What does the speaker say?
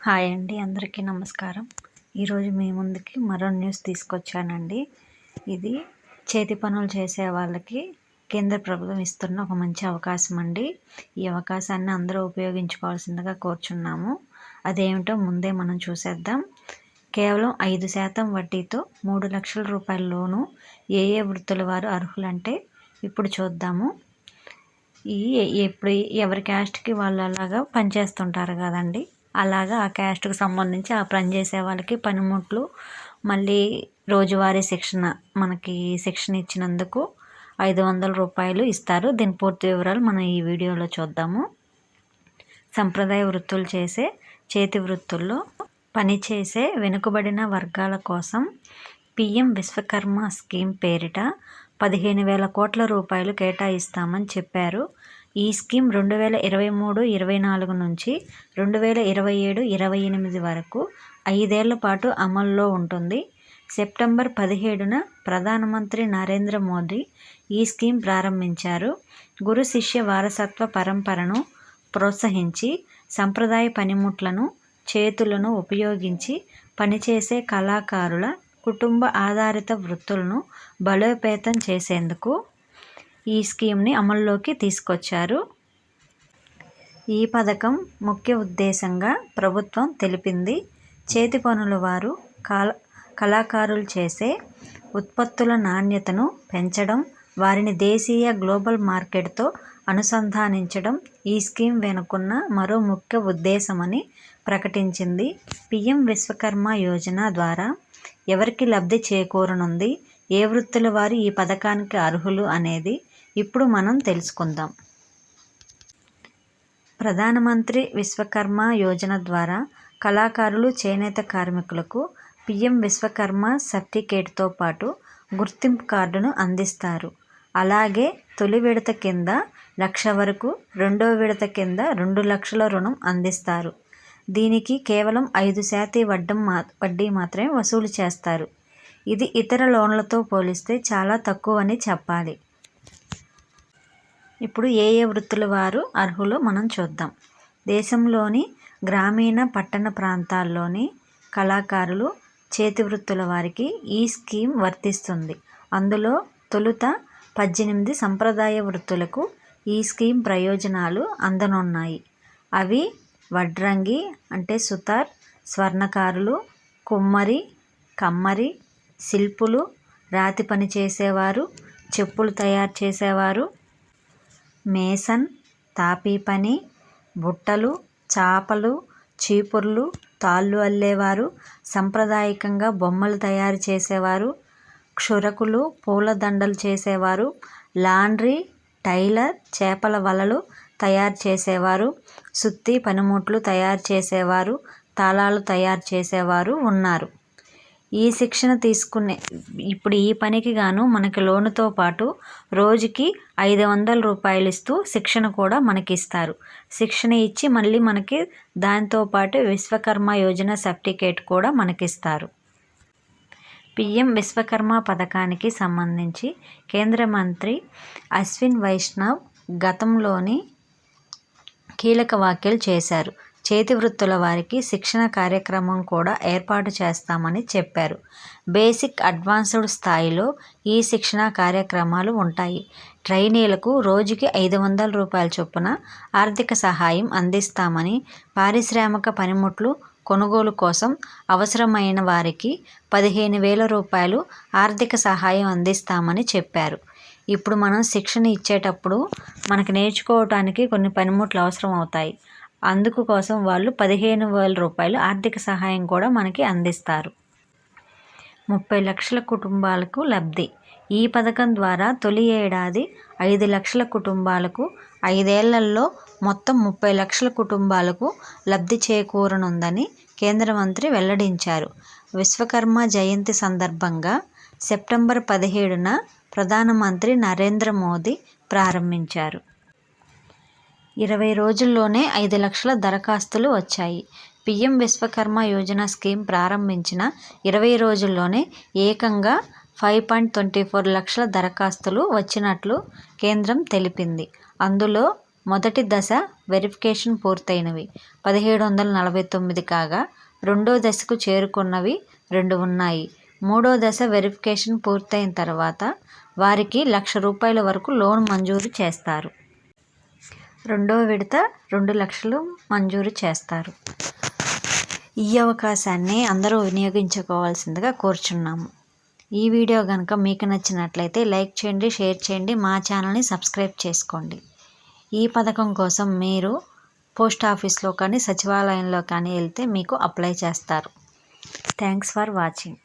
Hi అండి అందరికీ నమస్కారం. ఈరోజు మీ ముందుకి మరో న్యూస్ తీసుకొచ్చానండి. ఇది చేతి పనులు చేసే వాళ్ళకి కేంద్ర ప్రభుత్వం ఇస్తున్న ఒక మంచి అవకాశం అండి. ఈ అవకాశాన్ని అందరూ ఉపయోగించుకోవాల్సిందిగా కోరుచున్నాము. అదేమిటో ముందే మనం చూసేద్దాం. కేవలం ఐదు శాతం వడ్డీతో మూడు లక్షల రూపాయల లోను ఏ ఏ వృత్తుల వారు అర్హులంటే ఇప్పుడు చూద్దాము. ఈ ఎప్పుడు ఎవరి క్యాస్ట్కి వాళ్ళు అలాగా పనిచేస్తుంటారు కదండి. అలాగా ఆ క్యాస్ట్కు సంబంధించి ఆ పని చేసే వాళ్ళకి పనిముట్లు మళ్ళీ రోజువారీ శిక్షణ మనకి శిక్షణ ఇచ్చినందుకు ఐదు వందల రూపాయలు ఇస్తారు. దీని పూర్తి వివరాలు మనం ఈ వీడియోలో చూద్దాము. సంప్రదాయ వృత్తులు చేసే చేతి వృత్తుల్లో పనిచేసే వెనుకబడిన వర్గాల కోసం పిఎం విశ్వకర్మ స్కీమ్ పేరిట పదిహేను వేల కోట్ల రూపాయలు కేటాయిస్తామని చెప్పారు. ఈ స్కీమ్ రెండు వేల ఇరవై మూడు ఇరవై నాలుగు నుంచి రెండు వేల ఇరవై ఏడు ఇరవై ఎనిమిది వరకు ఐదేళ్ళ పాటు అమల్లో ఉంటుంది. సెప్టెంబర్ పదిహేడున ప్రధానమంత్రి నరేంద్ర మోదీ ఈ స్కీమ్ ప్రారంభించారు. గురు శిష్య వారసత్వ పరంపరను ప్రోత్సహించి సంప్రదాయ పనిముట్లను చేతులను ఉపయోగించి పనిచేసే కళాకారుల కుటుంబ ఆధారిత వృత్తులను బలోపేతం చేసేందుకు ఈ స్కీమ్ని అమల్లోకి తీసుకొచ్చారు. ఈ పథకం ముఖ్య ఉద్దేశంగా ప్రభుత్వం తెలిపింది. చేతి పనుల వారు కళ కళాకారులు చేసే ఉత్పత్తుల నాణ్యతను పెంచడం వారిని దేశీయ గ్లోబల్ మార్కెట్తో అనుసంధానించడం ఈ స్కీమ్ వెనుకున్న మరో ముఖ్య ఉద్దేశమని ప్రకటించింది పిఎం విశ్వకర్మ యోజన ద్వారా. ఎవరికి లబ్ధి చేకూరనుంది? ఏ వృత్తుల వారు ఈ పథకానికి అర్హులు అనేది ఇప్పుడు మనం తెలుసుకుందాం. ప్రధానమంత్రి విశ్వకర్మ యోజన ద్వారా కళాకారులు చేనేత కార్మికులకు పిఎం విశ్వకర్మ సర్టిఫికేట్తో పాటు గుర్తింపు కార్డును అందిస్తారు. అలాగే తొలి విడత కింద లక్ష వరకు రెండో విడత కింద రెండు లక్షల రుణం అందిస్తారు. దీనికి కేవలం ఐదు శాతం వడ్డం మా వడ్డీ మాత్రమే వసూలు చేస్తారు. ఇది ఇతర లోన్లతో పోలిస్తే చాలా తక్కువ అని చెప్పాలి. ఇప్పుడు ఏ ఏ వృత్తుల వారు అర్హులో మనం చూద్దాం. దేశంలోని గ్రామీణ పట్టణ ప్రాంతాల్లోని కళాకారులు చేతి వృత్తుల వారికి ఈ స్కీమ్ వర్తిస్తుంది. అందులో తొలుత పద్దెనిమిది సంప్రదాయ వృత్తులకు ఈ స్కీమ్ ప్రయోజనాలు అందనున్నాయి. అవి వడ్రంగి అంటే సుతార్ స్వర్ణకారులు కుమ్మరి కమ్మరి శిల్పులు రాతి పని చేసేవారు చెప్పులు తయారు చేసేవారు మేసన్ తాపీ పని బుట్టలు చాపలు చీపుర్లు తాళ్ళు అల్లేవారు సాంప్రదాయకంగా బొమ్మలు తయారు చేసేవారు క్షురకులు పూలదండలు చేసేవారు లాండ్రీ టైలర్ చేపల వలలు తయారు చేసేవారు సుత్తి పనిముట్లు తయారు చేసేవారు తాళాలు తయారు చేసేవారు ఉన్నారు. ఈ శిక్షణ తీసుకునే ఇప్పుడు ఈ పనికి గాను మనకి లోనుతో పాటు రోజుకి ఐదు వందల రూపాయలు ఇస్తూ శిక్షణ కూడా మనకి ఇస్తారు శిక్షణ ఇచ్చి మళ్ళీ మనకి దానితో పాటు విశ్వకర్మ యోజన సర్టిఫికేట్ కూడా మనకి ఇస్తారు పిఎం విశ్వకర్మ పథకానికి సంబంధించి కేంద్ర మంత్రి అశ్విన్ వైష్ణవ్ గతంలోని కీలక వ్యాఖ్యలు చేశారు. చేతి వృత్తుల వారికి శిక్షణ కార్యక్రమం కూడా ఏర్పాటు చేస్తామని చెప్పారు. బేసిక్ అడ్వాన్స్డ్ స్థాయిలో ఈ శిక్షణ కార్యక్రమాలు ఉంటాయి. ట్రైనీలకు రోజుకి ఐదు వందల రూపాయల చొప్పున ఆర్థిక సహాయం అందిస్తామని పారిశ్రామిక పనిముట్లు కొనుగోలు కోసం అవసరమైన వారికి పదిహేను వేల రూపాయలు ఆర్థిక సహాయం అందిస్తామని చెప్పారు. ఇప్పుడు మనం శిక్షణ ఇచ్చేటప్పుడు మనకు నేర్చుకోవటానికి కొన్ని పనిముట్లు అవసరం అవుతాయి అందుకు కోసం వాళ్ళు పదిహేను వేల రూపాయలు ఆర్థిక సహాయం కూడా మనకి అందిస్తారు. ముప్పై లక్షల కుటుంబాలకు లబ్ధి. ఈ పథకం ద్వారా తొలి ఏడాది ఐదు లక్షల కుటుంబాలకు ఐదేళ్ళలో మొత్తం ముప్పై లక్షల కుటుంబాలకు లబ్ధి చేకూరనుందని కేంద్ర మంత్రి వెల్లడించారు. విశ్వకర్మ జయంతి సందర్భంగా సెప్టెంబర్ పదిహేడున ప్రధానమంత్రి నరేంద్ర మోదీ ప్రారంభించారు. ఇరవై రోజుల్లోనే ఐదు లక్షల దరఖాస్తులు వచ్చాయి. పిఎం విశ్వకర్మ యోజన స్కీమ్ ప్రారంభించిన ఇరవై రోజుల్లోనే ఏకంగా ఫైవ్ పాయింట్ ట్వంటీ ఫోర్ లక్షల దరఖాస్తులు వచ్చినట్లు కేంద్రం తెలిపింది. అందులో మొదటి దశ వెరిఫికేషన్ పూర్తయినవి. పదిహేడు వందల నలభై తొమ్మిది కాగా రెండో దశకు చేరుకున్నవి రెండు ఉన్నాయి. మూడో దశ వెరిఫికేషన్ పూర్తయిన తర్వాత వారికి లక్ష రూపాయల వరకు లోన్ మంజూరు చేస్తారు. రెండో విడత రెండు లక్షలు మంజూరు చేస్తారు. ఈ అవకాశాన్ని అందరూ వినియోగించుకోవాల్సిందిగా కోరుచున్నాము. ఈ వీడియో కనుక మీకు నచ్చినట్లయితే లైక్ చేయండి షేర్ చేయండి మా ఛానల్ని సబ్స్క్రైబ్ చేసుకోండి. ఈ పథకం కోసం మీరు పోస్ట్ ఆఫీస్లో కానీ సచివాలయంలో కానీ వెళ్తే మీకు అప్లై చేస్తారు. Thanks for watching.